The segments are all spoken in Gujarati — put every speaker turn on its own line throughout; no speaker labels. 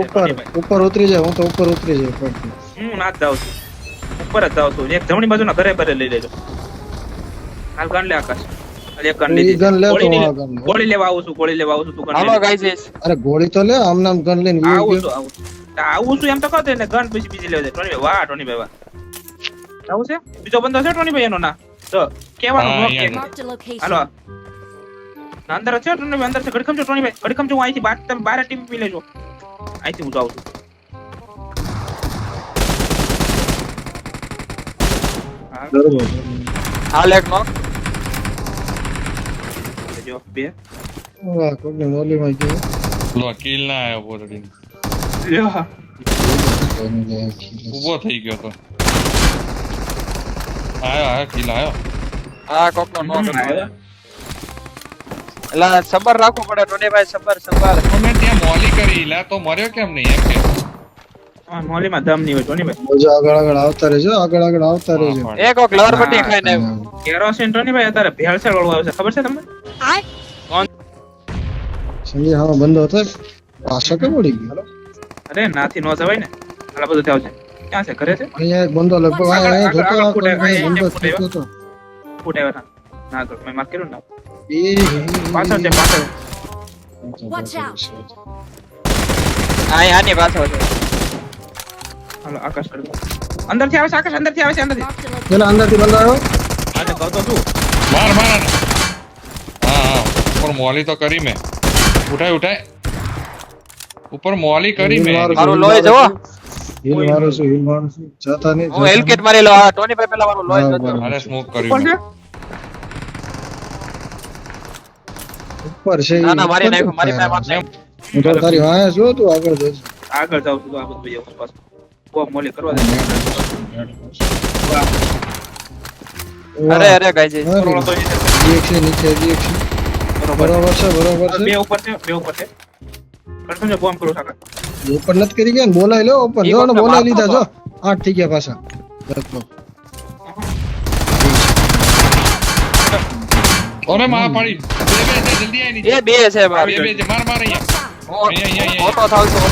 ઉપર
ટોનીભાઈ.
ઉતરી જાય હું તો ઉપર ઉતરી જાય
હું ના જાઉં છું. ઉપર જ જાઉં છું. એક જમણી બાજુના ઘરે ઘરે લઈ લેજો. હાલ લે આકાશ. ગોળી લેવા આવું છું ગોળી લેવા આવું છું તું
અરે ગોળી તો લે આમ નામ ગન લઈને
આવું છું આવું છું. એમ તો કહો ને ગન પછી બીજી લેવા દે. ટોનીભાઈ વાહ ટોનીભાઈ વાહ. આવું છે? બીજો બંદો છે ટોનીભાઈ એનો? ના. તો કેવાનું
હા,
નો કે હાલો. ના, અંદર છે ટોનીભાઈ અંદર છે. ગડખમ છો ટોનીભાઈ ગડખમ છો હું અહીંથી બાર તમે બાર ટીમ પી લેજો અહીંથી હું જાઉં છું. હા,
એક નો.
જો બે.
ઓલા કોને મોલી માં ગયો.
લો, કિલ ના આયો પોરડી
લ્યો.
ઊભો થઈ ગયો તો. આયો આયો kill આયો
આ કોક નો નો એલા સબર રાખવું પડે ટોનીભાઈ સબર સબર.
તમે ત્યાં મોલી કરી લા તો મર્યો કેમ નહીં એમ કે?
હા, મોલીમાં દમ નહીં હોય ટોનીભાઈ
બોજો આગળ આગળ આવતા રહેજો આગળ આગળ આવતા
હા,
રહેજો.
એ
એક કોક લવર પટ્ટી ખાઈને આવ્યો.
કેરોસીન ટોનીભાઈ અત્યારે ભેળસેળ વાળું આવે છે. ખબર છે તમને?
સંજય હા બંધો હતો. પાછો કેમ ઉડી ગયો?
અરે નાથી નો જવાય ને. આલા બધું થયું છે ક્યાં છે? ઘરે છે?
અહીંયા એક લગભગ જોતો. થતો હતો
ના તો મેં માર્ક કર્યું ને?
એ
પાછળ છે પાછળ.
Watch out.
આ આની પાછળ છે.
હાલો આકાશ કરી અંદરથી આવે છે આકાશ અંદરથી આવે છે અંદરથી
Marked a location.
પેલા આવ્યો.
આજે કહું તો.
માર માર. હા હા. ઉપર મોલી તો કરી મેં. ઉઠાય ઉઠાય. ઉપર મોલી કરી મેં.
મારું
મારું લોહી જવો.
હિલ મારું છું હિલ મારું છું. જતા નહીં
હું હેલકેટ મારી લો આ ટોનીભાઈ પેલા મારું લોહી જતો.
મારે સ્મોક કર્યું
ઉપર છે
ના ના મારી
ઉપર
મારી
છે.
પાસે મારી
હું. તો તારી વાંહે છું તું આગળ જજે
આગળ જાઉં છું તો આ ભાઈ આવું પાછું બહુ મોલી કરવા દે.
અરે અરે ગાઈઝ
કરોડો તો છે.
એક છે નીચે છે.
બરોબર.
બરોબર છે બરોબર છે.
બે ઉપર છે બે ઉપર છે. કડકમ ને બોમ્બ કરું સાકા
ઉપર નથી કરી ગયા ને બોલાઈ લો ઉપર
એ
જો ને
વખતે
લીધા જો. આઠ થઈ ગયા પાછા.
ઓરે માં પડી. બે બે છે જલ્દી
એ બે છે
બે બે છે માર માર અહીંયા.
ઓટો થાવ છું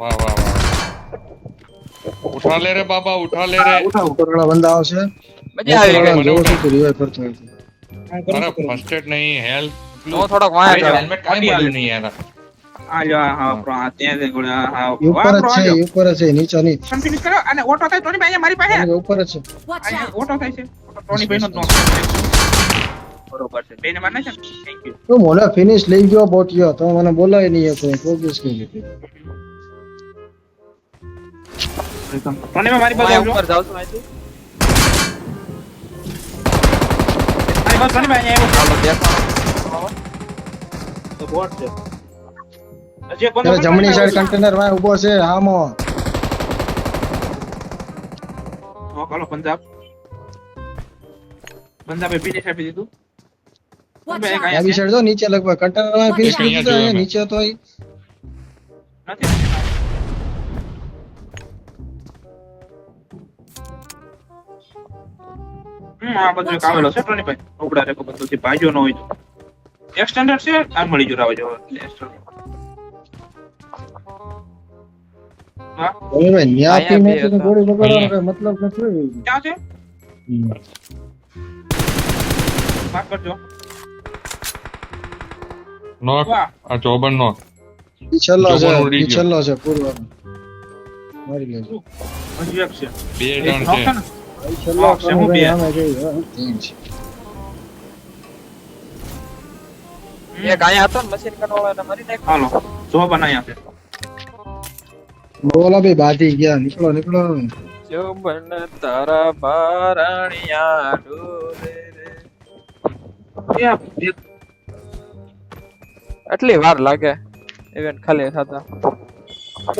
વાહ વાહ વાહ. ઉઠા લે રે બાબા ઉઠા લે રે.
ઉપરવાળા બંદા આવશે.
મજા આવી ગઈ.
છું તું revive કરતો હોય છે.
મારે ફર્સ્ટ એડ નહીં હેલ્થ
હું થોડોક વાયા જાઉં
હેલ્મેટ કાંઈ મળ્યું નહીં યાર
આ જો આ હા પ્રો આ ત્યાં જ ગોળા હા
એ ઉપર જ છે એ ઉપર જ છે નીચે નહીં
ફિનિશ કરો અને ઓટો થાય ટોની ભાઈ મારી પાસે
એ ઉપર જ છે
Watch
અહીંયા
out.
ઓટો થાય છે ટોની ભાઈ નો જ knock બરોબર છે બેને માર નાખ્યા ને થેન્ક યુ
તું મોને ફિનિશ લઈ ગયો બોટિયો તો મને બોલાય નહીં કોઈ પ્રોગ્રેસ કરી લીધી
ટોની ભાઈ મારી પાસે
વાયા
આવજો
ઉપર જાઉં છું અહીંથી
ભાઈ અહીંયા બોટ છે
જમણી સાઈડ કન્ટેનરમાં ઊભો છે આમો
હા પંજાબ. પંજાબે ફિનિશ આપી દીધું
ડાબી સાઈડ તો નીચે લગભગ. કન્ટેનરમાં ફિનિશ નીચે તો
નથી. હમ, આ બધું એક આવેલો છે ટોની ભાઈ ઉપડા રેકો બધું થી ભાઈઓ નો હોય તો. એક છે આ મળી જુ રાવ જો હા?
હવે ભાઈ ન્યા
અહીંયા
પી નાખી તો
બે હતા.
ગોળી બગાડવાનો
અહીંયા.
કઈ મતલબ નથી
ક્યાં છે? માફ કરજો.
નોક આ ચોબન નોક
છેલ્લો છે. છેલ્લો છે પૂર્વાનો. મારી લેજો.
હજી એક છે.
બે છે.
જોઈ, હા, તીન છે.
એક અહીંયા હતો ને મશીન ગન મારી નાખ્યો.
હાલો જો બનાયા છે
બોલા ભાઈ બાજી ગયા નીકળો નીકળો.
જોબન તારા બારણિયા ડોલે રે.
એ
આટલી વાર લાગે ઇવેન્ટ ખાલી થતા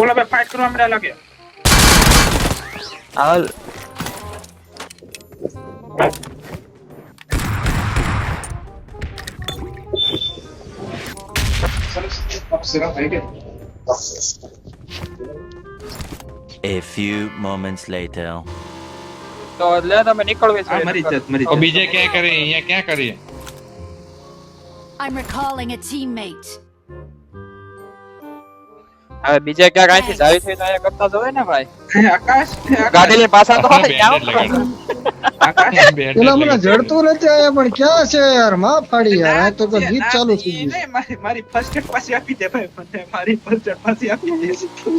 ઓલા ભાઈ ફાઇટ કરવા મળ્યા લાગે.
હાલ.
A few moments later.
તો લે તમે નીકળવી
આ
છે
મરી જત મરી
તો
જત.
બીજે ક્યાંય કરીએ અહીંયા ક્યાં કરીએ
I'm recalling a teammate.
હવે બીજે ક્યાંક અહીંથી જાવી થઈ તો અહીંયા કરતા જવાય ને ભાઈ
આકાશ
ગાડી લઈને પાછા તો આવે
બેન્ડેજ
ક્યાં
લગાડો
આકાશ
બેન્ડેજ
પેલા મને જડતું નથી આયા પણ ક્યાં છે યાર? માં ફાડી યાર. તો ગીત ચાલુ થઈ ગયું.
મારી મારી ફર્સ્ટ એડ પાછી આપી દે ભાઈ મને. મારી ફર્સ્ટ એડ પાછી આપી દે.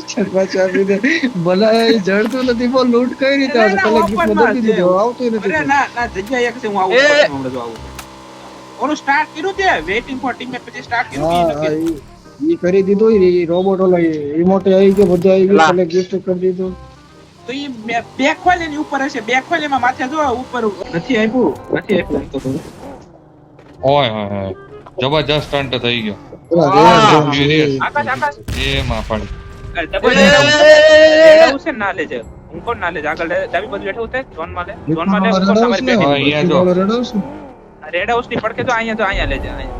છે પાછા આપી દે. ભલા એ જડતું નથી બોલ લૂંટ કઈ રીતે
માં
દીધો. આવતું
અરે ના ના જગ્યા એક છે હું આવું હમણાં જો આવું. ઓલું સ્ટાર્ટ કર્યું તે? વેઇટિંગ ફોર પછી સ્ટાર્ટ કર્યું
હા
ઈ
કરી દીધું રોબોટ ઓલો રિમોટ આવી ગયો બધું આવી. ગયું કલેક્ટ ગિફ્ટ કરી દીધું.
તો એ બે- બેક ખોલે ની ઉપર હશે. બેક ખોલે માં માથે જો ઉપર નથી આપ્યું નથી આપ્યું તો
ઓય હોય હોય જબરજસ્ત સ્ટન્ટ થઈ ગયો.
આકાશ આકાશ
એ માં!
બેઠું છે ના હું કોણ આગળ ડાબી બાજુ બેઠું લે. ઝોન
રેડ
કોણ
હાઉસ
તમારી બેઠી?
અહીંયા જો.
રેડ હાઉસ ને?
રેડ હાઉસની પડકે તો અહીંયા તો અહીંયા લેજે અહીંયા.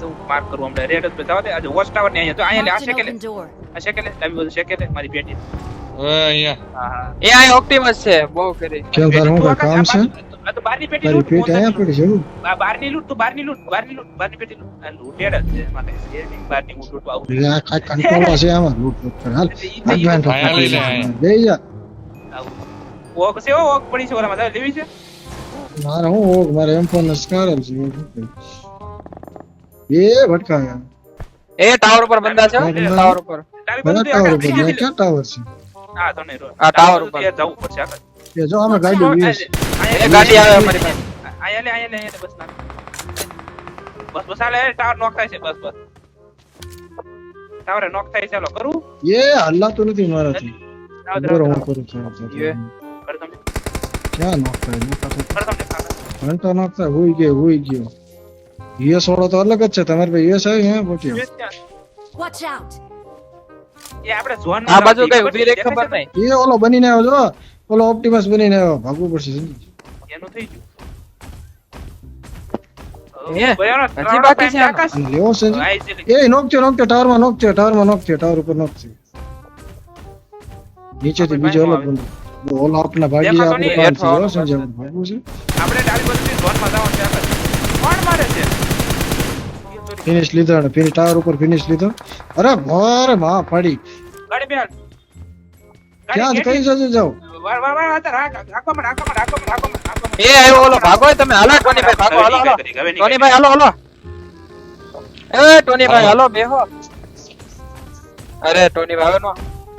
તો માર્ક કરું હમણાં. રેડ હાઉસ જવા દે આજે વોચ ટાવર ને અહીંયા તો અહીંયા લે. આ. આ ડાબી બાજુ મારી બેટી.
હવે અહીંયા.
હા હા
એ ઓપ્ટિમસ છે બહુ કરી.
કેમ તારે હું કામ છે?
આ તો બારની પેટી
લૂટ
લૂંટ,
પેટ અહીંયા પડી છે?
આ બહારની લૂંટ તું બારની લૂટ બારની લૂંટ બહારની પેટી લૂંટ. આ લૂંટેડ જ છે માટે એની બારની હું લૂંટવા આવું.
આ કાઈ કંટ્રોલ છે આમાં? લૂટ લૂટ કરે. હાલ advance
અહીંયા લઈ લે.
બે જા
ઓક છે ઓક પડી છે ઓરામાં તારે લેવી છે?
મારે હું ઓક? મારે એમ ફોન સ્કારલ છે. શું? એ ભટકાયા
એ ટાવર ઉપર બંદા છે. ટાવર ઉપર.
ટાવર ઉપર ક્યાં ટાવર છે?
હા તો નહીં
આ ટાવર ઉપર.
જવું પડશે આગળ.
જો અમે ગાડી
એ ગાડી આવે અમારી પાસે
અહીંયા લે અહીંયા લે બસ ના. બસ બસ હાલે ટાવર નોક થાય છે બસ બસ. ટાવરે નોક થાય છે ચાલો કરું?
એ હલાતું નથી મારાથી. બરો હું કરું છું
એ.
તમે
ક્યાં હોઈ ગયો હોઈ ગયો. યુએસ વાળો તો અલગ જ છે. તમારે ભાઈ યુએસ હે.
એ આપણે ઝોન
આ બાજુ કઈ ઊભી રે ખબર નહીં
એ ઓલો બનીને આવ્યો જો. ઓલો ઓપ્ટિમસ બનીને આવ્યો. ભાગવું પડશે
એનું થઈ ગયું.
બાકી છે
લેવો છે ટાવર ઉપર નોકજો નીચેથી બીજો ઓલો ઓલો આપના ભાગી આપણે
જવાનું છે
ફિનિશ લીધો અને ફિનિશ ટાવર ઉપર ફિનિશ લીધો. અરે મારે માં પડી.
ગાડી બેન
ક્યાં કઈ જજો જાવ
વાર વાર વાર અત્યારે હાક, મને, હાકો મને, હાકો મને, હાકો મને,
એ આવ્યો ઓલો ભાગો તમે. હાલો ટોનીભાઈ ભાગો હાલો હાલો.
હવે નહીં
હાલો હાલો. એ ટોનીભાઈ હાલો બેહો. અરે ટોનીભાઈ હવે નો.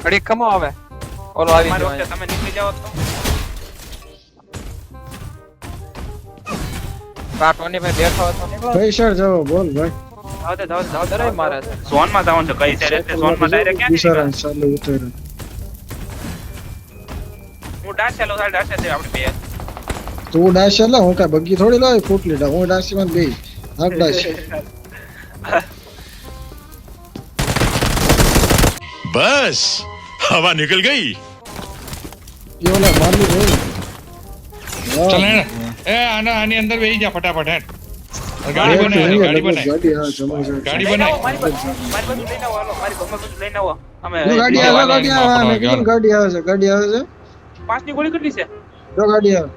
ઘડીક કમો હવે. ઓલો આવી ગયો
તમે નીકળી જાઓ તો.
ટોનીભાઈ બેઠો હતો. નીકળો
જાવ બોલ ભાઈ.
જાવ દે
મારે
સોનમાં જવાનું છે હું ડાશ ચાલો આપણે
તું ડાશ એટલે હું કઈ બગી થોડી લો ફૂટ હું ડાશમાં બે
બસ હવા
નીકળ ગઈ. યોલા મારું
ચલ એ આના આની અંદર બેહી જા ફટાફટ હેઠ ગાડી
બનાવી
ગાડી બનાવી
ગાડી
મારી પાસે લઈને આવો હાલો. મારી પાસે લઈને આવો. અમે
ગાડી આવે ગાડી આવે ગાડી આવે છે ગાડી આવે છે.
પાંચની ગોળી કેટલી છે?
જો ગાડી આવે.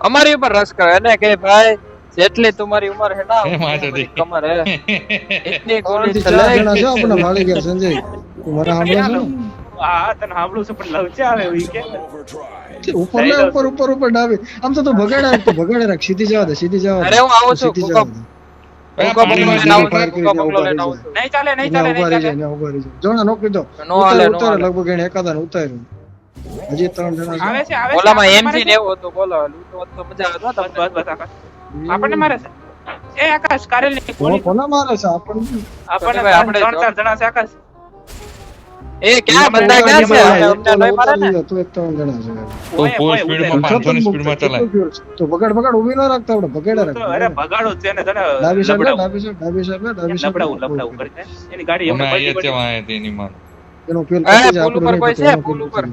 અમારી ઉપર રસ કરે. એને કે ભાઈ જેટલી તમારી ઉંમર હે ના કમર હે. એટલી ગોળી
જણા છે
ચલાવી
ગયા સંજય. તું મને સાંભળે છે? ને?
હા તને સાંભળું છે પણ લવચે આવે એવું કે.
ઉપર ઉપર ઉપર ઉપર ડાબી આમ તો તું ભગાડે ભગાડે રાખ. સીધી જવા દે સીધી જવા દે.
અરે હું છું.
લગભગ
આપણને મારે છે. આપણને એ આકાશ કારેલની
કોણ મારે છે? આપણને
આપણને
આપણે
ત્રણ ચાર જણા છે આકાશ.
એ ક્યાં બંદા ક્યાં છે? અમને અમને મારે ને.
તું એક જણા છે
તો ફૂલ સ્પીડમાં 500 ની સ્પીડમાં ચલાય.
તો બગાડ બગાડ ઊભી ન રાખતા આપણે બગાડે
રાખ અરે બગાડો છે ને તને
ડાબી સાઈડ ડાબી સાઈડ ડાબી સાઈડ ડાબી સાઈડ
લબડાવું
લે.
લબડાવું એની ગાડી
અમે
એમને પડી
છે
પડી.
તેની માં
એનું ફેલ
એ,
પતી જાય,
પુલ ઉપર કોઈ છે, પુલ ઉપર.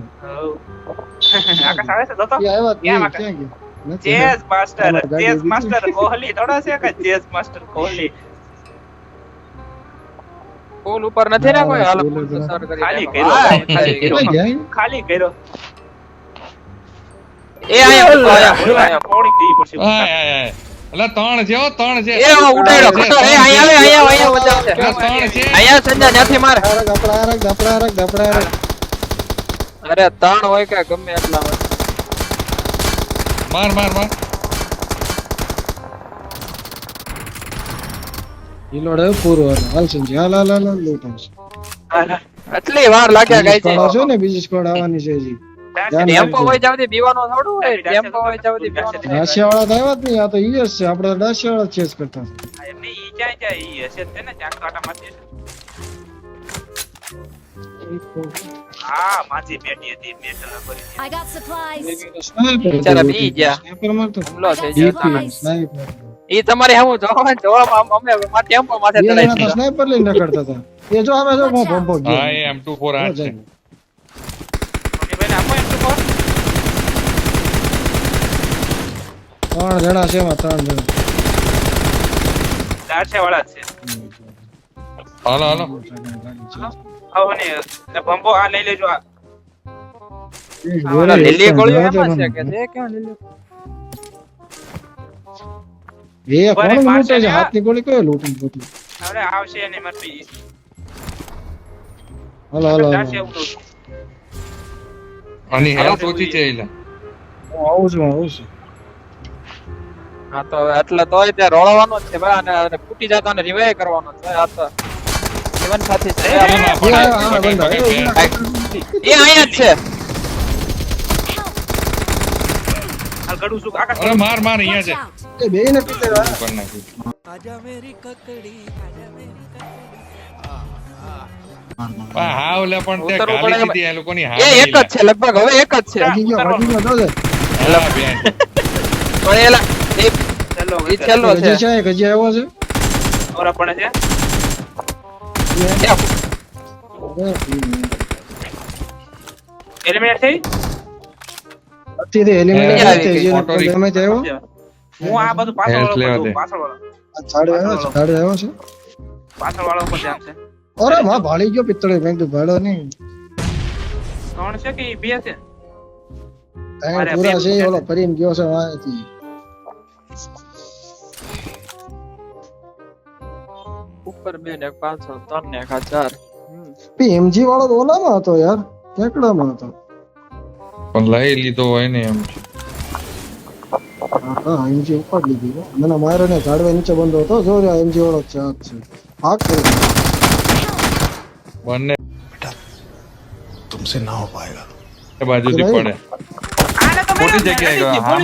આકાશ આવે છે તો તો
એ આવ્યા
ક્યાં આકાશ?
ક્યાં
chess master chess master Kohli થોડા છે કે ચેસ માસ્ટર કોહલી?
પુલ ઉપર નથી ને કોઈ હાલ. સર કરી
ખાલી કર્યો, ખાલી કર્યો.
એ આયા.
પોણી દી પડશે
એટલે ત્રણ છે ત્રણ છે
એ ઉડાડ્યો. એ આયા આવે આયા આયા બચાવશે
છે ત્રણ છે
આયા સંજા ત્યાંથી માર.
ગપડા રક ગપડા રક ગપડા રખ.
અરે ત્રણ હોય કે ગમે એટલા હોય.
માર માર માર.
ઈલોડ પૂરો હાલ. હાલ સંજી, હાલ, હાલ, હાલ, હાલ, આવશે.
એટલે વાર લાગ્યા ગાય
squad આવશે ને બીજી સ્કોડ આવવાની છે જી
ટેમ્પો હોય જાવથી બીવાનો થોડું હોય ટેમ્પો હોય જાવથી બીવાનો હોય.
ડાશિયા વાળા તો આવ્યા જ નહીં આ તો ઈ છે આપણે તો ચેસ કરતા
એમને ઈ ક્યાં જાય ઈ હશે તે ને જ્યાં કાંટા મારતી હા માજી બેટી હતી મેટલ કરી.
સ્નાઈપર
બિચારા બી ગયા.
સ્નાઈપર મારતો
હુમલો થઈ ગયો
સ્નાઈપર
ઈ તમારે હું જોવા જોવા અમે માં ટેમ્પો માથે ચડાઈ દીધો.
સ્નાઈપર લઈને રખડતા હતા. એ જો હવે જો મો ભંભો ગયો.
હા એ એમ ટુ ફોર આ છે.
ટોનીભાઈને આપો એમ તો કહો.
ત્રણ જણા છે એમાં ત્રણ જણા.
ચારસે વાળા છે.
હાલો હાલો.
આવો ને ને ભંભો આ લઈ લેજો આ.
લીલી ગોળીઓ એમાં છે
છે
કે છે? ક્યાં લીલી?
એ કોણ લૂંટે છે હાથની ગોળી કયો લૂંટી ગોતી
અરે આવશે ને મરતી
હાલો હાલો
ઉડો
હેલ્થ ઓછી છે એટલે
હું આવું છું આવું છું
હા તો એટલે તોય તે રોળવાનો જ છે ભાઈ અને અને ફૂટી જતો ને રિવાઇવ કરવાનો છે આ તો જીવન સાથી છે.
એ
અહીંયા જ છે
હાલ ગડું શું આકાશ
અરે માર માર અહીંયા છે.
એ બેયને પીતે. આ.
કરી નાખ્યું આ હાવ લે પણ તે ગાલી દીધી આ લોકોની હાવ
એ એક જ છે લગભગ હવે એક જ છે.
ભાગી ગયો ભાગી ગયો જોજે.
હા, બેન.
પણ એલા એ
છેલ્લો
ઈ છેલ્લો છે
હજી છે. હજી આવ્યો છે?
ઓરા પડે છે? એલિમિનેટ થઈ?
અત્યારે eliminate
ક્યાં
થઈ
આવી
ગયો.
ઓટો રિક-
damage આવ્યો.
હું આ બધું પાછળ વાળો પાછળ વાળો.
આ આવ્યો છે આવ્યો છે.
પાછળ વાળો ઉપર ધ્યાન છે.
અરે માં ભાળી ગયો પિત્તળે. મેં કીધું ભાળો નહીં.
ત્રણ છે કે બે છે?
ત્રણ પૂરા છે
છે.
ઓલો ફરીને ગયો છે વાંથી
ઉપર બે ને એક ત્રણ ને ચાર.
એમજી વાળો ઓલામાં હતો યાર. કેકડામાં હતો.
પણ લઈ લીધો હોય ને એમ.
છે હા એમજી ઉપર લીધી મને મારે ને ઝાડવા નીચે બંધો હતો. જો રે એમજી વાળો છે હાથ છે. હાથ કરી
બંને
બેટા તુમસે ના
હો પાએગા એ
બાજુ થી
પડે.
મોટી
જગ્યાએ ગયો.